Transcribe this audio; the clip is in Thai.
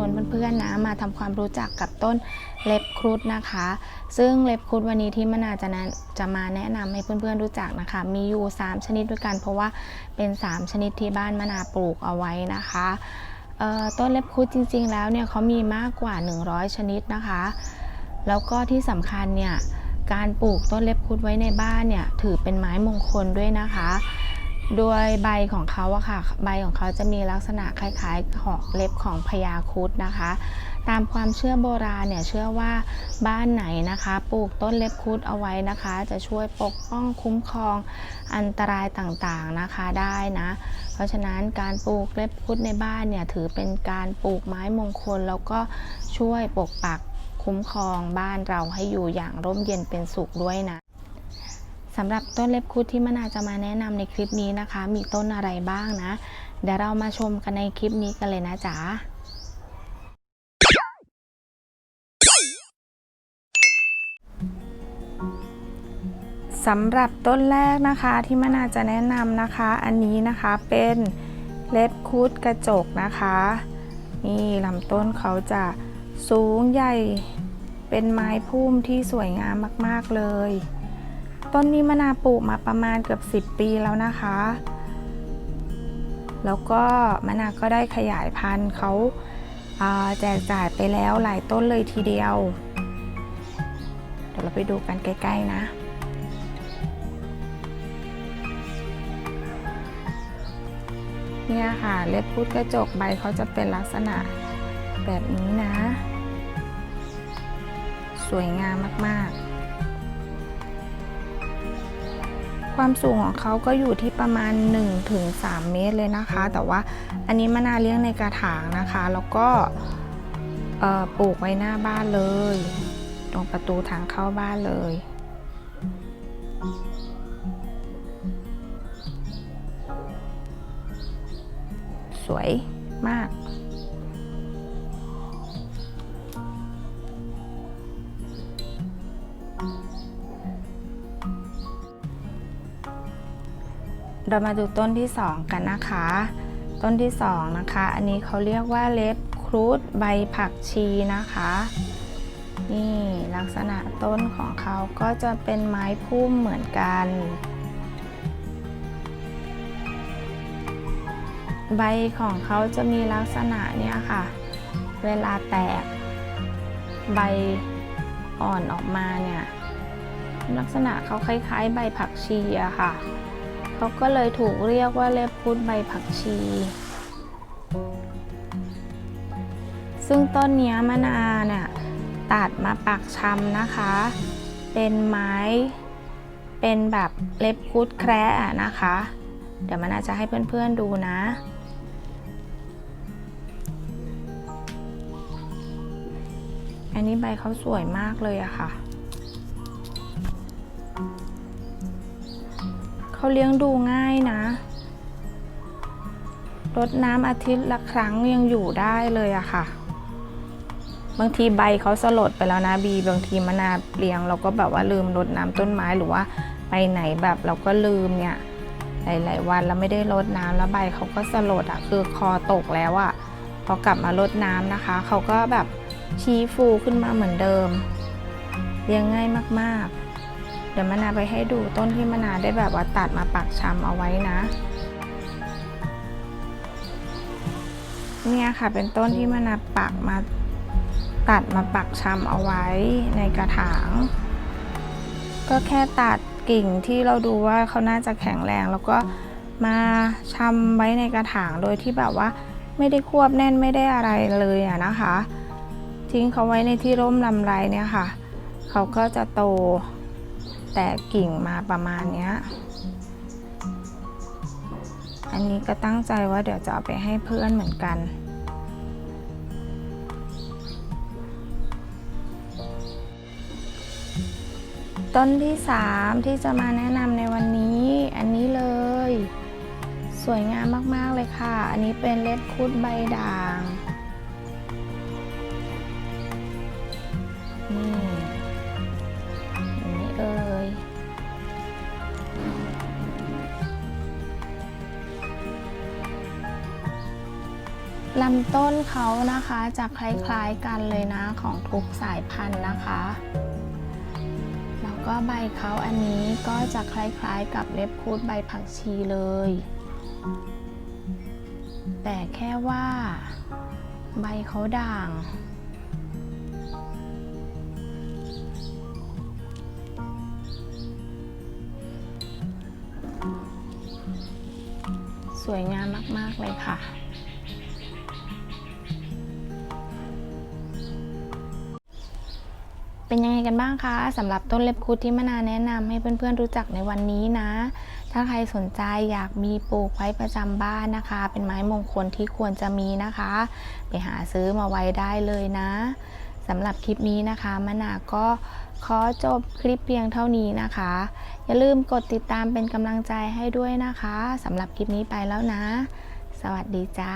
วนเพื่อนๆนะมาทำความรู้จักกับต้นเล็บครุฑนะคะ ซึ่งเล็บครุฑวันนี้ที่มนาจะนะจะมาแนะนำให้เพื่อนๆรู้จักนะคะ มีอยู่ 3 ชนิดด้วยกัน เพราะว่าเป็น 3 ชนิดที่บ้านมนาปลูกเอาไว้นะคะต้นเล็บครุฑจริงๆแล้วเนี่ยเขามีมากกว่า 100 ชนิดนะคะ แล้วก็ที่สำคัญเนี่ยการปลูกต้นเล็บครุฑไว้ในบ้านเนี่ยถือเป็นไม้มงคลด้วยนะคะ โดยใบของเขาอะค่ะ ใบของเขาจะมีลักษณะคล้ายๆ ของเล็บของพญาครุฑนะคะ ตามความเชื่อโบราณเนี่ยเชื่อว่าบ้านไหนนะคะ ปลูกต้นเล็บครุฑเอาไว้นะคะ จะช่วยปกป้องคุ้มครองอันตรายต่างๆนะคะได้นะ เพราะฉะนั้นการปลูกเล็บครุฑในบ้านเนี่ยถือเป็นการปลูกไม้มงคล แล้วก็ช่วยปกปักคุ้มครองบ้านเราให้อยู่อย่างร่มเย็นเป็นสุขด้วยนะ สำหรับต้นเล็บครุฑที่มนาจะมาแนะนำในคลิปนี้นะคะ มีต้นอะไรบ้างนะ เดี๋ยวเรามาชมกันในคลิปนี้กันเลยนะจ๊ะสำหรับต้นแรกนะคะที่มนาจะแนะนำนะคะ อันนี้นะคะเป็นเล็บครุฑกระจกนะคะ นี่ลำต้นเขาจะสูงใหญ่เป็นไม้พุ่มที่สวยงามมาก ๆ เลย ต้นนี้มะนาวปลูกมาประมาณเกือบ 10 ปีแล้วนะคะ แล้วก็มะนาวก็ได้ขยายพันธุ์เขาอ่าแจกจ่ายไปแล้วหลายต้นเลยทีเดียว เดี๋ยวเราไปดูกันใกล้ ๆ นะเนี่ยค่ะเล็บพุดกระจกใบเขาจะเป็นลักษณะแบบนี้นะ สวยงามมาก ๆ ความสูงของเขาก็อยู่ที่ประมาณ 1-3 เมตรเลยนะคะ แต่ว่าอันนี้มะนาวเลี้ยงในกระถางนะคะ แล้วก็เอ่อปลูกไว้หน้าบ้านเลย ตรงประตูทางเข้าบ้านเลย สวยมาก เรามาดูต้นที่ 2 กันนะคะ ต้นที่ 2 นะคะ อันนี้เขาเรียกว่าเล็บครูดใบผักชีนะคะ นี่ลักษณะต้นของเขาก็จะเป็นไม้พุ่มเหมือนกัน ใบของเขาจะมีลักษณะเนี่ยค่ะ เวลาแตก ใบอ่อนออกมาเนี่ย ลักษณะเขาคล้ายๆ ใบผักชีอะค่ะ เขาก็เลยถูกเรียกว่าเล็บพุดใบผักชี ซึ่งต้นนี้มะนาวเนี่ยตัดมาปักชำนะคะ เป็นไม้ เป็นแบบเล็บพุดแคระนะคะ เดี๋ยวมะนาวจะให้เพื่อนๆดูนะ อันนี้ใบเขาสวยมากเลยอะค่ะ เขาเลี้ยงดูง่ายนะรดน้ำอาทิตย์ละครั้งยังอยู่ได้เลยอะค่ะ บางทีใบเขาสลดไปแล้วนะบี บางทีมะนาเลี้ยงเราก็แบบว่าลืมรดน้ำต้นไม้หรือว่าไปไหนแบบเราก็ลืมเนี่ยหลาย ๆ วันแล้วไม่ได้รดน้ำแล้วใบเขาก็สลดอะคือคอตกแล้วอะพอกลับมารดน้ำนะคะ เขาก็แบบชี้ฟูขึ้นมาเหมือนเดิมเลี้ยงง่ายมาก ๆ เดี๋ยวมะนาวไปให้ดูต้นที่มะนาวได้แบบว่าตัดมาปักชำเอาไว้นะ เนี่ยค่ะเป็นต้นที่มะนาวปักมาตัดมาปักชำเอาไว้ในกระถาง ก็แค่ตัดกิ่งที่เราดูว่าเขาน่าจะแข็งแรง แล้วก็มาชำไว้ในกระถางโดยที่แบบว่าไม่ได้ควบแน่นไม่ได้อะไรเลยอะนะคะ ทิ้งเขาไว้ในที่ร่มลำไรเนี่ยค่ะ เขาก็จะโต แต่กิ่งมาประมาณเนี้ย อันนี้ก็ตั้งใจว่าเดี๋ยวจะเอาไปให้เพื่อนเหมือนกัน ต้นที่ 3 ที่จะมาแนะนำในวันนี้ อันนี้เลย สวยงามมาก ๆ เลยค่ะ อันนี้เป็นเล็บคุดใบด่างนี่ ลำต้นเขานะคะจะคล้ายๆกันเลยนะของทุกสายพันธุ์นะคะ แล้วก็ใบเขาอันนี้ก็จะคล้ายๆกับเล็บคูดใบผักชีเลย แต่แค่ว่า ใบเขาด่างสวยงามมาก ๆ เลยค่ะ เป็นยังไงกันบ้างคะสำหรับต้นเล็บคุดที่มะนาแนะนำให้เพื่อนๆรู้จักในวันนี้นะ ถ้าใครสนใจอยากมีปลูกไว้ประจำบ้านนะคะ เป็นไม้มงคลที่ควรจะมีนะคะ ไปหาซื้อมาไว้ได้เลยนะสำหรับคลิปนี้นะคะมะนาก็ขอจบคลิปเพียงเท่านี้นะคะ อย่าลืมกดติดตามเป็นกำลังใจให้ด้วยนะคะสำหรับคลิปนี้ไปแล้วนะ สวัสดีจ้า